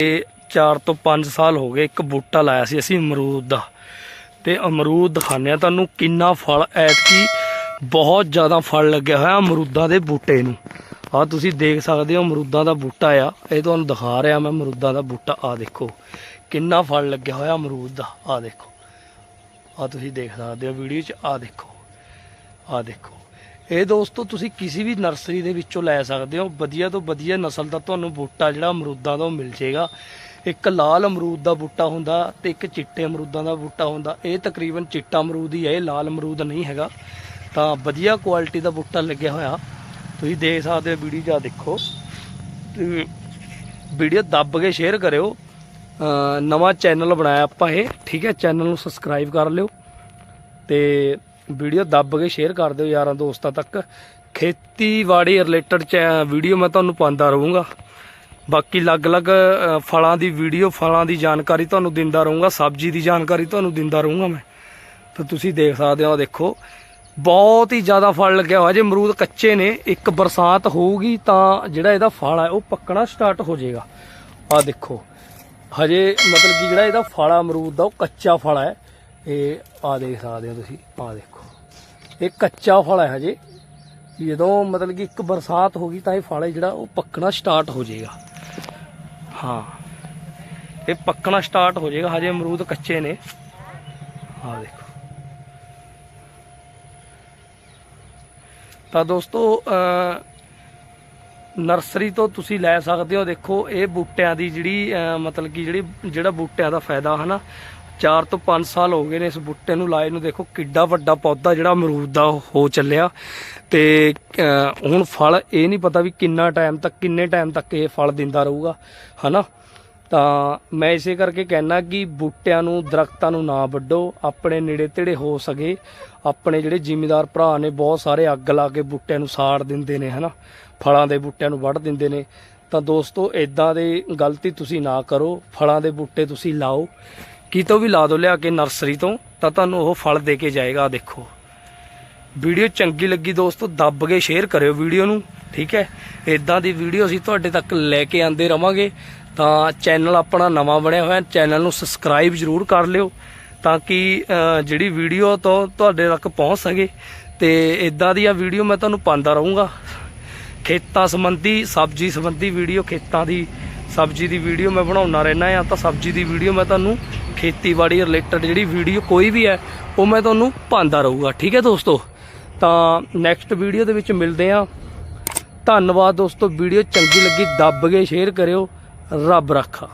ਇਹ 4 ਤੋਂ 5 ਸਾਲ ਹੋ ਗਏ ਇੱਕ ਬੂਟਾ ਲਾਇਆ ਸੀ ਅਸੀਂ ਅਮਰੂਦ ਦਾ। ਤੇ ਅਮਰੂਦ ਦਿਖਾਉਂਦੇ ਆ ਤੁਹਾਨੂੰ ਕਿੰਨਾ ਫਲ, ਐਤਕੀ ਬਹੁਤ ਜ਼ਿਆਦਾ ਫਲ ਲੱਗਿਆ ਹੋਇਆ ਅਮਰੂਦਾਂ ਦੇ ਬੂਟੇ ਨੂੰ। ਆ ਤੁਸੀਂ ਦੇਖ ਸਕਦੇ ਹੋ ਅਮਰੂਦਾਂ ਦਾ ਬੂਟਾ ਆ। ਇਹ ਤੁਹਾਨੂੰ ਦਿਖਾ ਰਿਹਾ ਮੈਂ ਅਮਰੂਦਾਂ ਦਾ ਬੂਟਾ। ਆ ਦੇਖੋ, ਕਿੰਨਾ ਫਲ ਲੱਗਿਆ ਹੋਇਆ ਅਮਰੂਦ ਦਾ। ਆ ਦੇਖੋ ਆ ਤੁਸੀਂ ਦੇਖ ਸਕਦੇ ਹੋ ਵੀਡੀਓ 'ਚ। ਆ ਦੇਖੋ ਆ ਦੇਖੋ। ਇਹ ਦੋਸਤੋ, ਤੁਸੀਂ ਕਿਸੇ ਵੀ ਨਰਸਰੀ ਦੇ ਵਿੱਚੋਂ ਲੈ ਸਕਦੇ ਹੋ। ਵਧੀਆ ਤੋਂ ਵਧੀਆ ਨਸਲ ਦਾ ਤੁਹਾਨੂੰ ਬੂਟਾ ਜਿਹੜਾ ਅਮਰੂਦਾਂ ਦਾ ਉਹ ਮਿਲ ਜਾਏਗਾ। ਇੱਕ ਲਾਲ ਅਮਰੂਦ ਦਾ ਬੂਟਾ ਹੁੰਦਾ ਤੇ ਇੱਕ ਚਿੱਟੇ ਅਮਰੂਦਾਂ ਦਾ ਬੂਟਾ ਹੁੰਦਾ। ਇਹ ਤਕਰੀਬਨ ਚਿੱਟਾ ਅਮਰੂਦ ਹੀ ਹੈ, ਇਹ ਲਾਲ ਅਮਰੂਦ ਨਹੀਂ ਹੈਗਾ। ਤਾਂ ਵਧੀਆ ਕੁਆਲਿਟੀ ਦਾ ਬੂਟਾ ਲੱਗਿਆ ਹੋਇਆ। ਤੁਸੀਂ ਦੇਖ ਸਕਦੇ ਹੋ ਵੀਡੀਓ, ਜਾਂ ਦੇਖੋ। ਤੇ ਵੀਡੀਓ ਦੱਬ ਕੇ ਸ਼ੇਅਰ ਕਰਿਓ। ਨਵਾਂ ਚੈਨਲ ਬਣਾਇਆ ਆਪਾਂ ਇਹ, ਠੀਕ ਹੈ? ਚੈਨਲ ਨੂੰ ਸਬਸਕ੍ਰਾਈਬ ਕਰ ਲਿਓ। ਤੇ ਵੀਡੀਓ ਦੱਬ ਕੇ ਸ਼ੇਅਰ ਕਰ ਦਿਓ ਯਾਰਾਂ ਦੋਸਤਾਂ ਤੱਕ। ਖੇਤੀਬਾੜੀ ਰਿਲੇਟਡ ਵੀਡੀਓ ਮੈਂ ਤੁਹਾਨੂੰ ਪਾਉਂਦਾ ਰਹੂੰਗਾ। ਬਾਕੀ ਅਲੱਗ-ਅਲੱਗ ਫਲਾਂ ਦੀ ਵੀਡੀਓ ਫਲਾਂ ਦੀ ਜਾਣਕਾਰੀ ਤੁਹਾਨੂੰ ਦਿੰਦਾ ਰਹੂੰਗਾ, ਸਬਜ਼ੀ ਦੀ ਜਾਣਕਾਰੀ ਤੁਹਾਨੂੰ ਦਿੰਦਾ ਰਹੂੰਗਾ ਮੈਂ। ਤਾਂ ਤੁਸੀਂ ਦੇਖ ਸਕਦੇ ਹੋ ਦੇਖੋ। ਬਹੁਤ ਹੀ ਜ਼ਿਆਦਾ ਫਲ ਲੱਗਿਆ ਹੋਇਆ, ਜੇ ਅਮਰੂਦ ਕੱਚੇ ਨੇ, ਇੱਕ ਬਰਸਾਤ ਹੋਊਗੀ ਤਾਂ ਜਿਹੜਾ ਇਹਦਾ ਫਲ ਹੈ ਉਹ ਪੱਕਣਾ ਸਟਾਰਟ ਹੋ ਜਾਏਗਾ। ਆਹ ਦੇਖੋ, ਹਜੇ ਮਤਲਬ ਕਿ ਜਿਹੜਾ ਇਹਦਾ ਫਲ ਆ, ਅਮਰੂਦ ਦਾ, ਉਹ ਕੱਚਾ ਫਲ ਹੈ ਇਹ ਆ ਦੇਖ ਸਕਦੇ ਹੋ ਤੁਸੀਂ ਆ ਦੇਖੋ। ਇਹ ਕੱਚਾ ਫਲ ਹੈ ਹਜੇ। ਜਦੋਂ ਮਤਲਬ ਕਿ ਇੱਕ ਬਰਸਾਤ ਹੋ ਗਈ ਤਾਂ ਇਹ ਫਲ ਜਿਹੜਾ, ਉਹ ਪੱਕਣਾ ਸਟਾਰਟ ਹੋ ਜਾਏਗਾ। ਹਾਂ। ਇਹ ਪੱਕਣਾ ਸਟਾਰਟ ਹੋ ਜਾਏਗਾ। ਹਜੇ ਅਮਰੂਦ ਕੱਚੇ ਨੇ। ਆ ਦੇਖੋ। ਤਾਂ ਦੋਸਤੋ ਨਰਸਰੀ ਤੋਂ ਤੁਸੀਂ ਲੈ ਸਕਦੇ ਹੋ। ਦੇਖੋ, ਇਹ ਬੂਟਿਆਂ ਦੀ ਜਿਹੜੀ ਮਤਲਬ ਕਿ ਜਿਹੜੀ, ਜਿਹੜਾ ਬੂਟਿਆਂ ਦਾ ਫਾਇਦਾ ਹਨਾ 4 ਤੋਂ 5 ਸਾਲ ਹੋ ਗਏ ਨੇ ਇਸ ਬੂਟੇ ਨੂੰ ਲਾਏ ਨੂੰ। ਦੇਖੋ, ਕਿੱਡਾ ਵੱਡਾ ਪੌਦਾ ਜਿਹੜਾ ਅਮਰੂਦ ਦਾ ਹੋ ਚੱਲਿਆ। ਤੇ ਹੁਣ ਫਲ ਇਹ ਨਹੀਂ ਪਤਾ ਵੀ ਕਿੰਨਾ ਟਾਈਮ ਤੱਕ, ਕਿੰਨੇ ਟਾਈਮ ਤੱਕ ਇਹ ਫਲ ਦਿੰਦਾ ਰਹੂਗਾ, ਹਨਾ? ਤਾਂ ਮੈਂ ਇਸੇ ਕਰਕੇ ਕਹਿਣਾ ਕਿ ਬੂਟਿਆਂ ਨੂੰ, ਦਰਖਤਾਂ ਨੂੰ ਨਾ ਵੱਢੋ। ਆਪਣੇ ਨੇੜੇ ਤੇੜੇ ਹੋ ਸਕੇ। ਆਪਣੇ ਜਿਹੜੇ ਜ਼ਿਮੀਦਾਰ ਭਰਾ ਨੇ, ਬਹੁਤ ਸਾਰੇ ਅੱਗ ਲਾ ਕੇ ਬੂਟਿਆਂ ਨੂੰ ਸਾੜ ਦਿੰਦੇ ਨੇ, ਹਨਾ? ਫਲਾਂ ਦੇ ਬੂਟਿਆਂ ਨੂੰ ਵੱਢ ਦਿੰਦੇ ਨੇ। ਤਾਂ ਦੋਸਤੋ ਇਦਾਂ ਦੇ ਗਲਤੀ ਤੁਸੀਂ ਨਾ ਕਰੋ। ਫਲਾਂ ਦੇ ਬੂਟੇ ਤੁਸੀਂ ਲਾਓ। ਕਿਤੋਂ ਵੀ ਲਾ ਦੋ ਲਿਆ ਕੇ ਨਰਸਰੀ ਤੋਂ, ਤਾਂ ਤੁਹਾਨੂੰ ਉਹ ਫਲ ਦੇ ਕੇ ਜਾਏਗਾ ਦੇਖੋ। ਵੀਡੀਓ ਚੰਗੀ ਲੱਗੀ ਦੋਸਤੋ, ਦੱਬ ਕੇ ਸ਼ੇਅਰ ਕਰਿਓ ਵੀਡੀਓ ਨੂੰ, ਠੀਕ ਹੈ? ਇਦਾਂ ਦੀ ਵੀਡੀਓ ਅਸੀਂ ਤੁਹਾਡੇ ਤੱਕ ਲੈ ਕੇ ਆਂਦੇ ਰਵਾਂਗੇ। ਤਾਂ ਚੈਨਲ ਆਪਣਾ ਨਵਾਂ ਬਣਿਆ ਹੋਇਆ ਚੈਨਲ ਨੂੰ ਸਬਸਕ੍ਰਾਈਬ ਜ਼ਰੂਰ ਕਰ ਲਿਓ, ਤਾਂ ਕਿ ਜਿਹੜੀ ਵੀਡੀਓ ਤੋਂ ਤੁਹਾਡੇ ਤੱਕ ਪਹੁੰਚ ਸਕੇ। ਤੇ ਇਦਾਂ ਦੀਆਂ ਵੀਡੀਓ ਮੈਂ ਤੁਹਾਨੂੰ ਪਾਉਂਦਾ ਰਹੂੰਗਾ। ਖੇਤਾਂ ਸੰਬੰਧੀ, ਸਬਜ਼ੀ ਸੰਬੰਧੀ ਵੀਡੀਓ, ਖੇਤਾਂ ਦੀ ਸਬਜ਼ੀ ਦੀ ਵੀਡੀਓ ਮੈਂ ਬਣਾਉਣਾ ਰਹਿਣਾ ਆ, ਤਾਂ ਸਬਜ਼ੀ ਦੀ ਵੀਡੀਓ ਮੈਂ ਤੁਹਾਨੂੰ ਖੇਤੀਬਾੜੀ ਰਿਲੇਟਡ ਜਿਹੜੀ ਵੀਡੀਓ ਕੋਈ ਵੀ ਹੈ, ਉਹ ਮੈਂ ਤੁਹਾਨੂੰ ਪਾਉਂਦਾ ਰਹੂੰਗਾ। ਠੀਕ ਹੈ ਦੋਸਤੋ? ਤਾਂ ਨੈਕਸਟ ਵੀਡੀਓ ਦੇ ਵਿੱਚ ਮਿਲਦੇ ਆ ਧੰਨਵਾਦ ਦੋਸਤੋ ਵੀਡੀਓ ਚੰਗੀ ਲੱਗੀ, ਦੱਬ ਕੇ ਸ਼ੇਅਰ ਕਰਿਓ। ਰੱਬ ਰੱਖਾ।